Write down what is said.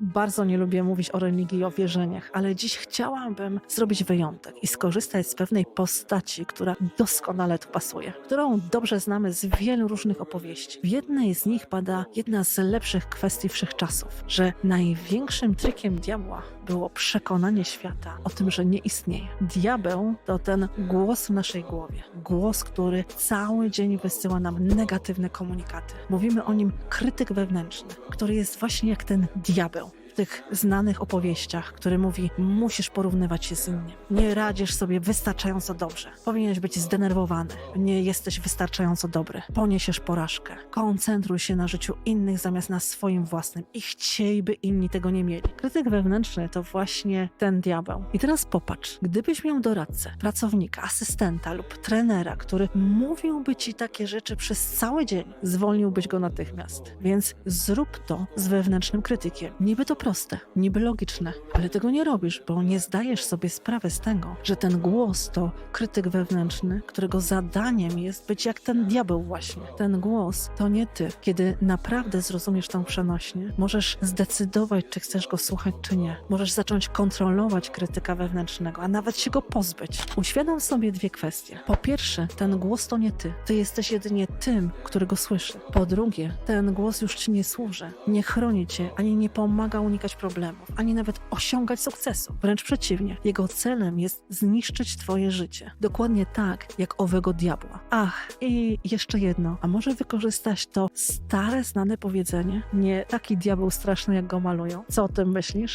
Bardzo nie lubię mówić o religii i o wierzeniach, ale dziś chciałabym zrobić wyjątek i skorzystać z pewnej postaci, która doskonale tu pasuje, którą dobrze znamy z wielu różnych opowieści. W jednej z nich pada jedna z lepszych kwestii wszechczasów, że największym trikiem diabła było przekonanie świata o tym, że nie istnieje. Diabeł to ten głos w naszej głowie, głos, który cały dzień wysyła nam negatywne komunikaty. Mówimy o nim krytyk wewnętrzny, który jest właśnie jak ten diabeł tych znanych opowieściach, który mówi: Musisz porównywać się z innym. Nie radzisz sobie wystarczająco dobrze. Powinieneś być zdenerwowany. Nie jesteś wystarczająco dobry. Poniesiesz porażkę. Koncentruj się na życiu innych zamiast na swoim własnym i chciej, by inni tego nie mieli. Krytyk wewnętrzny to właśnie ten diabeł. I teraz popatrz, gdybyś miał doradcę, pracownika, asystenta lub trenera, który mówiłby ci takie rzeczy przez cały dzień, zwolniłbyś go natychmiast. Więc zrób to z wewnętrznym krytykiem. Niby to proste, niby logiczne, ale tego nie robisz, bo nie zdajesz sobie sprawy z tego, że ten głos to krytyk wewnętrzny, którego zadaniem jest być jak ten diabeł właśnie. Ten głos to nie ty. Kiedy naprawdę zrozumiesz tą przenośnie, możesz zdecydować, czy chcesz go słuchać, czy nie. Możesz zacząć kontrolować krytyka wewnętrznego, a nawet się go pozbyć. Uświadom sobie dwie kwestie. Po pierwsze, ten głos to nie ty. Ty jesteś jedynie tym, który go słyszy. Po drugie, ten głos już ci nie służy, nie chroni cię, ani nie pomaga unikać problemów, ani nawet osiągać sukcesu. Wręcz przeciwnie, jego celem jest zniszczyć twoje życie. Dokładnie tak, jak owego diabła. Ach, i jeszcze jedno. A może wykorzystać to stare, znane powiedzenie? Nie taki diabeł straszny, jak go malują. Co o tym myślisz?